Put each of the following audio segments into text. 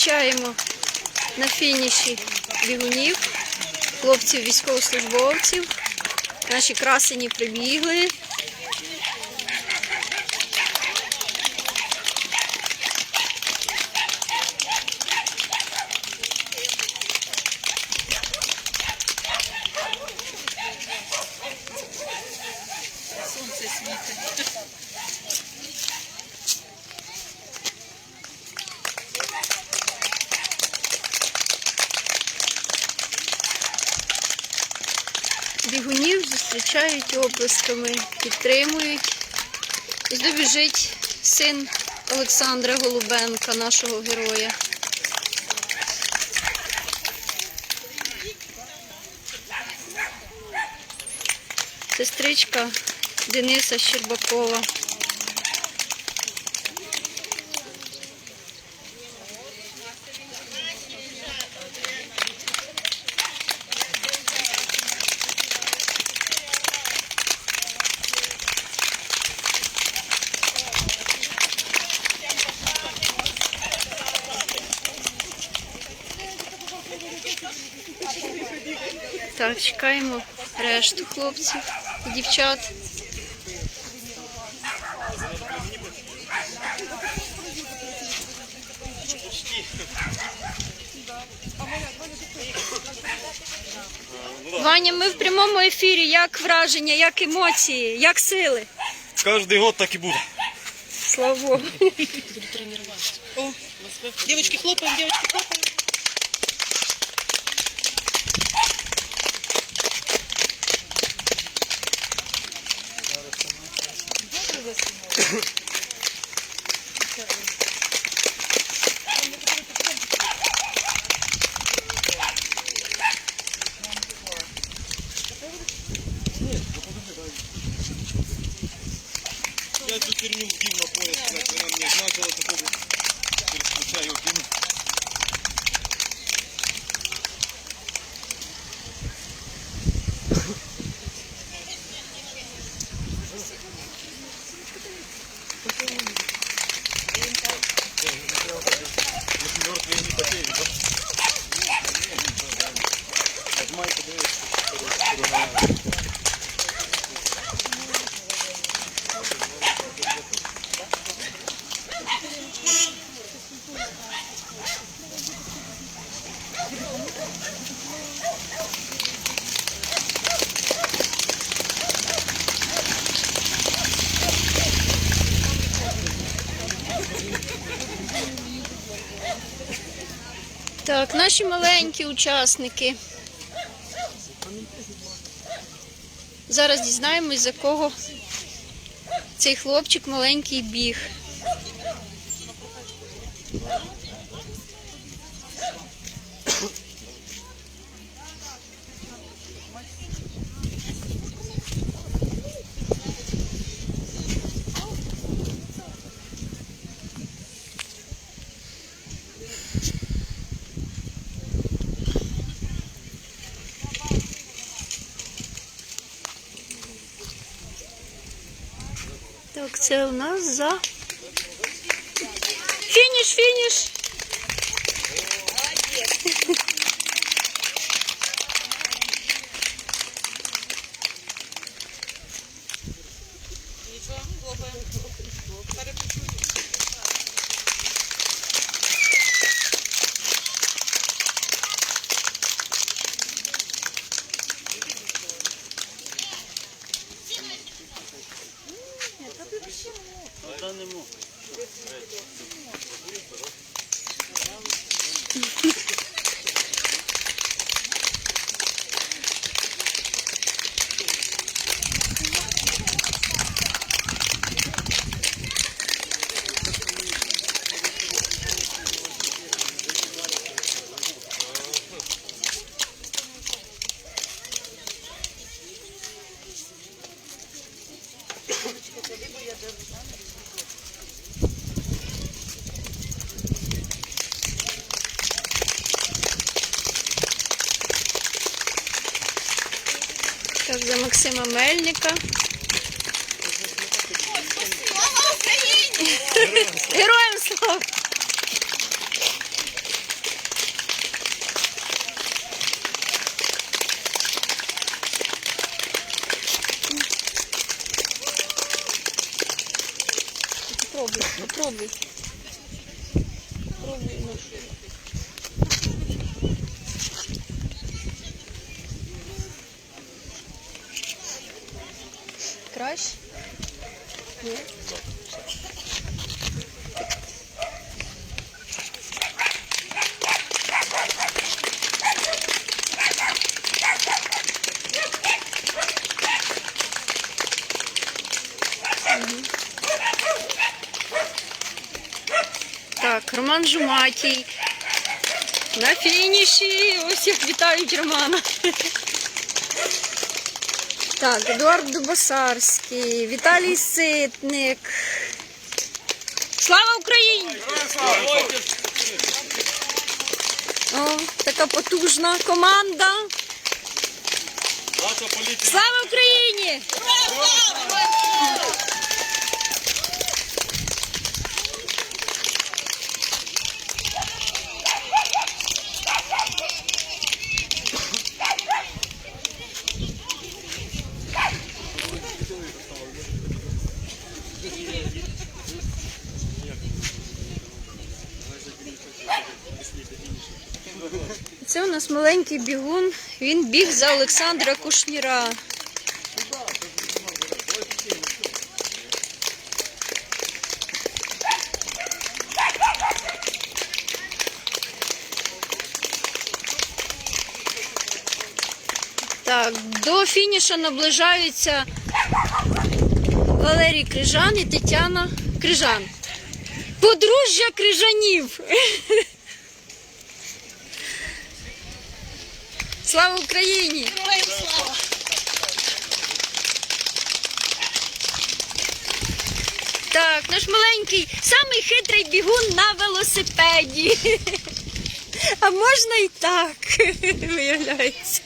Зустрічаємо на фініші бігунів, хлопців військовослужбовців. Наші красені прибігли. Оплесками, підтримують. І добіжить син Олександра Голубенка, нашого героя. Сестричка Дениса Щербакова. Так, чекаємо решту хлопців і дівчат. Ваня, ми в прямому ефірі. Як враження, як емоції, як сили? Каждый год так и будет. Слава Богу. О, девочки хлопаем, девочки хлопаем. Я эту херню в гимн на поезд, она мне знакала такого Так, наші маленькі учасники. Зараз дізнаємось, за кого цей хлопчик маленький біг. Так, це у нас за. Фініш, фініш! Ничего, хлопаем. Перепочуйте. Так, за Максима Мельника. Героям слава! Попробуй, попробуй. Попробуй, ну. Краще? Ні? Так, Роман Жуматій. На фініші. Ось як вітають Романа. Так, Едуард Дубасарський, Віталій Ситник. Слава Україні! О, така потужна команда. Наша поліція. Слава Це у нас маленький бігун. Він біг за Олександра Кушніра. Так, до фініша наближаються Валерій Крижан і Тетяна Крижан. Подружжя Крижанів. Слава Україні! Героям слава! Так, наш маленький, самий хитрий бігун на велосипеді. А можна і так, виявляється.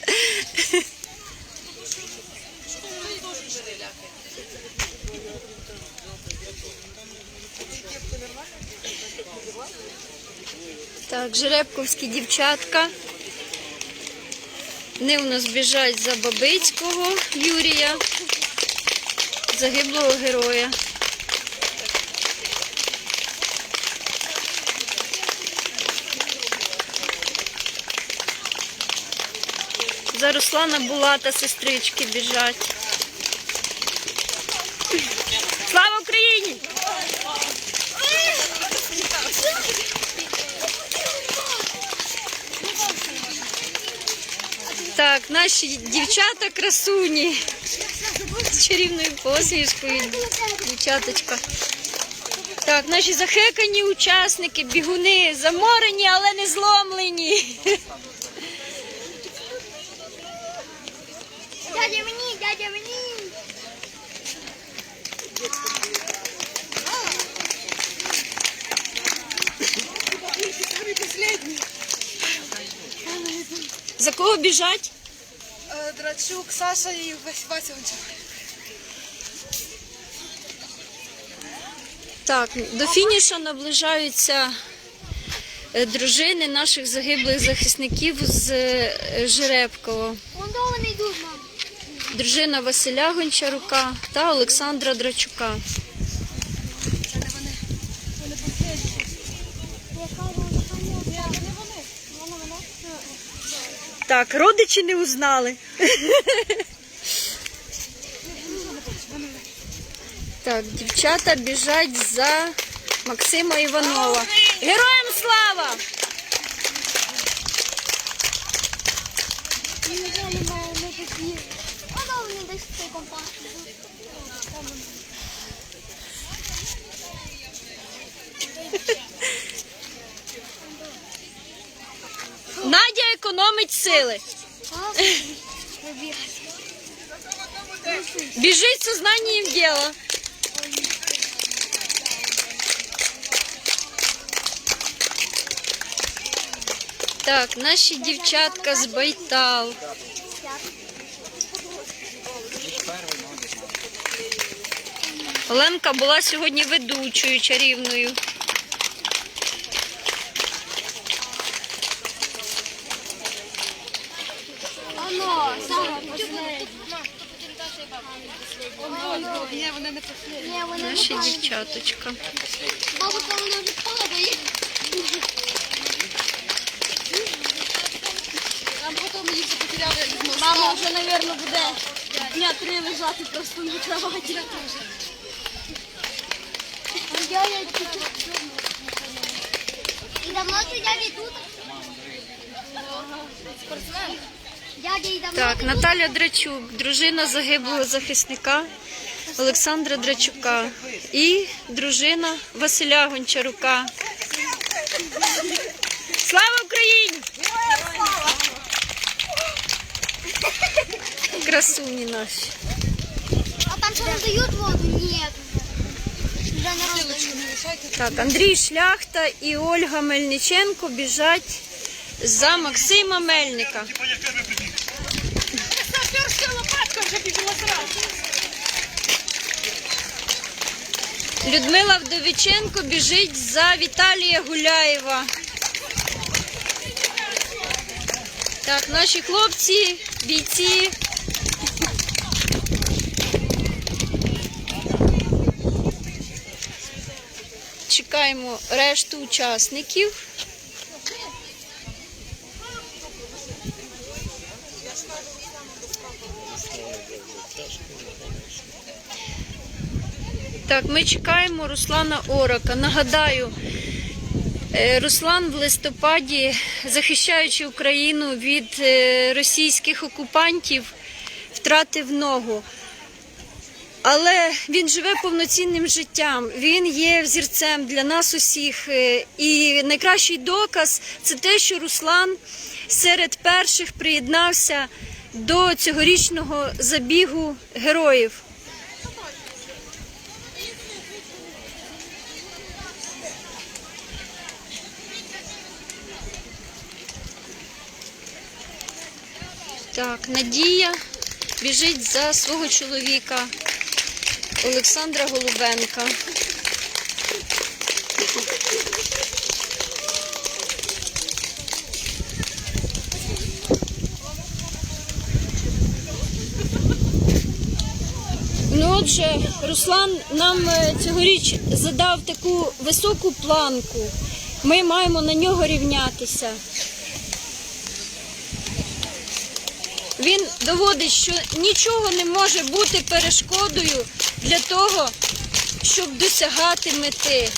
Так, жеребковські дівчатка. Вони у нас біжать за Бабицького Юрія, загиблого героя. За Руслана Булата сестрички біжать. Слава Україні! Так, наші дівчата красуні з чарівною посмішкою, дівчаточка. Так, наші захекані учасники, бігуни, заморені, але не зломлені. Дядя мені, дядя мені. За кого біжать? Драчук, Саша і Вася Гончар. Так, до фініша наближаються е, дружини наших загиблих захисників з е, Жеребкова. Дружина Василя Гончарука та Олександра Драчука. Так, родичі не узнали. Так, дівчата біжать за Максима Іванова. Героям слава! Вон до вони десь цей компас. Надя економить сили. Біжить сознанием дела. Так, наші дівчатка з Байтал. Оленка була сьогодні ведучою чарівною. Оно, саме посередині. Ні, вони не пішли. Ні, вони Наші дівчаточка. Бабу там вже падають. Там потім їх потеряли. Мама вже, мабуть, буде дня три лежати просто на кроваті. Дядя тут. І давно ти дядя тут? Спортсмен. Так. Наталя Драчук, дружина загиблого захисника Олександра Драчука і дружина Василя Гончарука. Слава Україні! Красуні наші. А там що роздають воду? Ні. Не. Так, Андрій Шляхта і Ольга Мельниченко біжать за Максима Мельника. Людмила Вдовіченко біжить за Віталія Гуляєва. Так, наші хлопці, бійці. Чекаємо решту учасників. Так, ми чекаємо Руслана Орака. Нагадаю, е, Руслан в листопаді, захищаючи Україну від е, російських окупантів, втратив ногу. Але він живе повноцінним життям. Він є взірцем для нас усіх. Е, І найкращий доказ це те, що Руслан серед перших приєднався до цьогорічного забігу героїв. Так, Надія біжить за свого чоловіка Олександра Голубенка. Ну, отже, Руслан нам е, цьогоріч задав таку високу планку. Ми маємо на нього рівнятися. Він доводить, що нічого не може бути перешкодою для того, щоб досягати мети.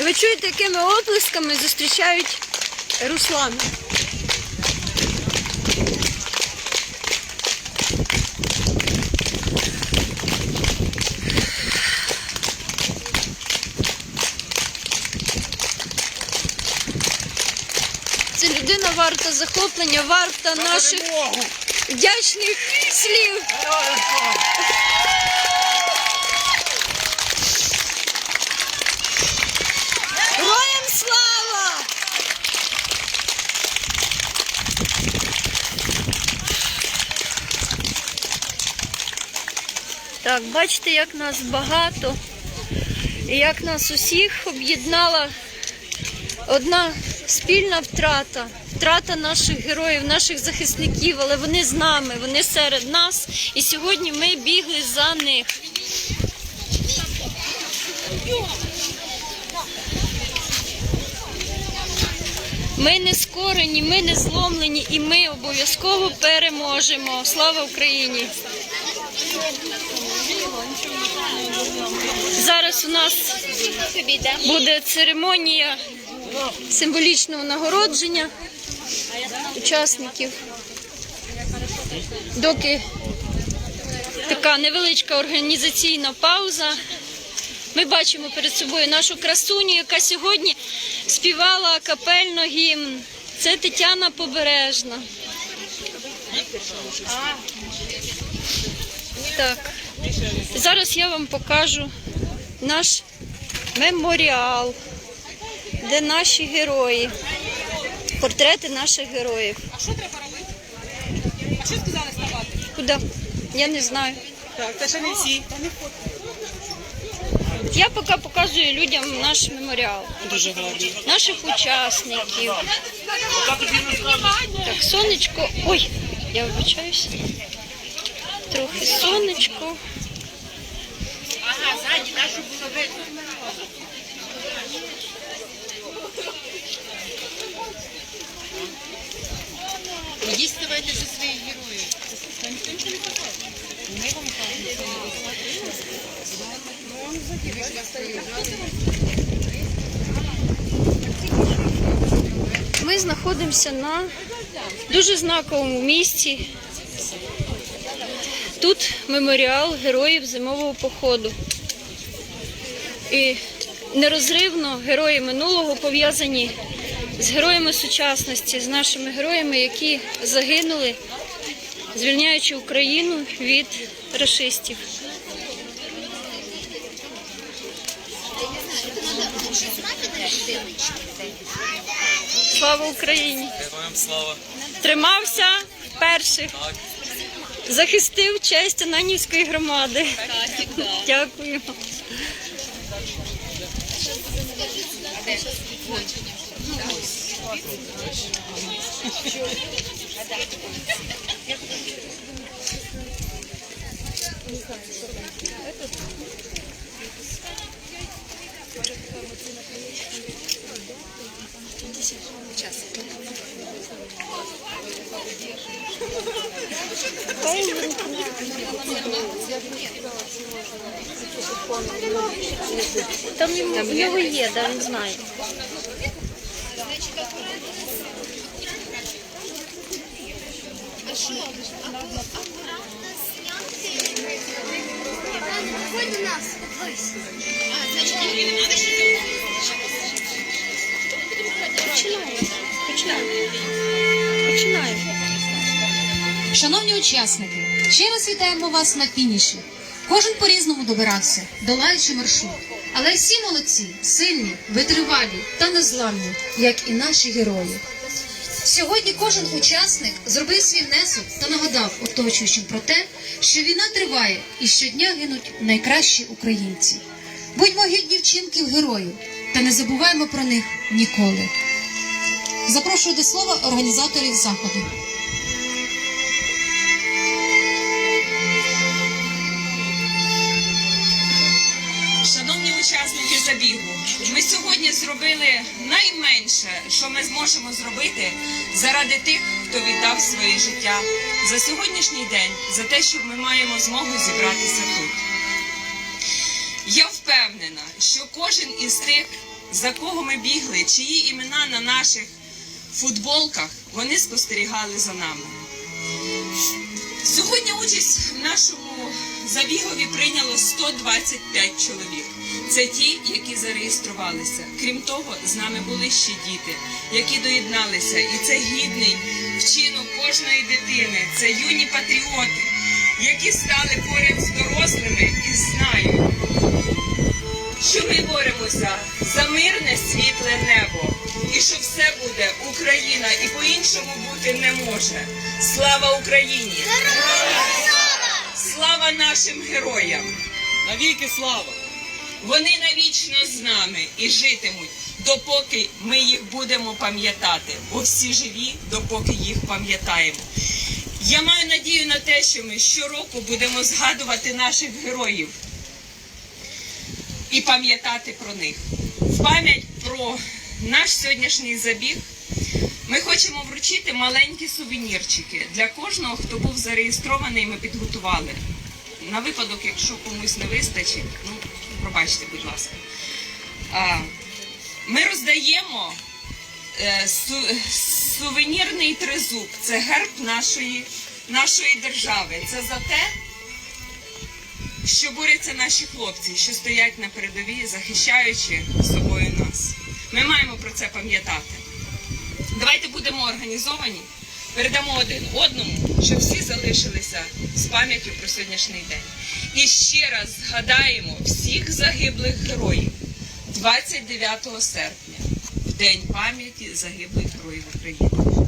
Ви чуєте, якими оплесками зустрічають Руслана? Це людина варта захоплення, варта наших вдячних слів. Героям слава! Так, бачите, як нас багато і як нас усіх об'єднала одна спільна втрата. Втрата наших героїв, наших захисників, але вони з нами, вони серед нас. І сьогодні ми бігли за них. Ми не скорені, ми не зломлені, і ми обов'язково переможемо. Слава Україні! Зараз у нас буде церемонія символічного нагородження учасників. Доки така невеличка організаційна пауза. Ми бачимо перед собою нашу красуню, яка сьогодні співала капельно гімн. Це Тетяна Побережна. Так, зараз я вам покажу наш меморіал, де наші герої, портрети наших героїв. А що треба робити? А що сказали ставати? Куди? Я не знаю. Так, це ще не всі. Я поки показую людям наш меморіал, Дуже гарні. наших учасників. Так, сонечко. Ой, я вибачаюся. Трохи сонечко. Ага, Ідіть ставайте за своїх героїв. Ми вам Ми знаходимося на дуже знаковому місці. Тут меморіал героїв зимового походу. І нерозривно герої минулого пов'язані з героями сучасності, з нашими героями, які загинули, звільняючи Україну від рашистів. Слава Україні! Героям слава. Тримався перших. Захистив честь Ананівської громади. Дякую. Там йому, в нього є, до нас. Починаємо. Починаємо. Починаємо. Шановні учасники, ще раз вітаємо вас на фініші. Кожен по-різному добирався, долаючи маршрут. Але всі молодці, сильні, витривалі та незламні, як і наші герої. Сьогодні кожен учасник зробив свій внесок та нагадав оточуючим про те, що війна триває і щодня гинуть найкращі українці. Будьмо гідні вчинків героїв та не забуваємо про них ніколи. Запрошую до слова організаторів заходу. Шановні учасники забігу, ми сьогодні зробили найменше, що ми зможемо зробити заради тих, хто віддав своє життя за сьогоднішній день, за те, що ми маємо змогу зібратися тут. Я впевнена, що кожен із тих, за кого ми бігли, чиї імена на наших футболках, вони спостерігали за нами. Сьогодні участь в нашому забігові прийняло 125 чоловік. Це ті, які зареєструвалися. Крім того, з нами були ще діти, які доєдналися. І це гідний вчинок кожної дитини. Це юні патріоти, які стали поряд з дорослими і знають, що ми боремося за мирне світле небо. І що все буде Україна і по-іншому бути не може. Слава Україні! Слава нашим героям! Навіки слава! Вони навічно з нами і житимуть, допоки ми їх будемо пам'ятати, бо всі живі, допоки їх пам'ятаємо. Я маю надію на те, що ми щороку будемо згадувати наших героїв і пам'ятати про них. В пам'ять про наш сьогоднішній забіг ми хочемо вручити маленькі сувенірчики для кожного, хто був зареєстрований. Ми підготували. На випадок, якщо комусь не вистачить, ну пробачте, будь ласка. Ми роздаємо е, су- сувенірний тризуб. Це герб нашої, нашої держави. Це за те, що борються наші хлопці, що стоять на передовій, захищаючи собою нас. Ми маємо про це пам'ятати. Давайте будемо організовані, передамо один одному, щоб всі залишилися з пам'яттю про сьогоднішній день. І ще раз згадаємо всіх загиблих героїв 29 серпня, в День пам'яті загиблих героїв України.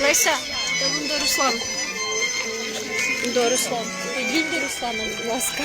Леся, та вон до Руслана. До Руслана. Підійдіть до Руслана, будь ласка.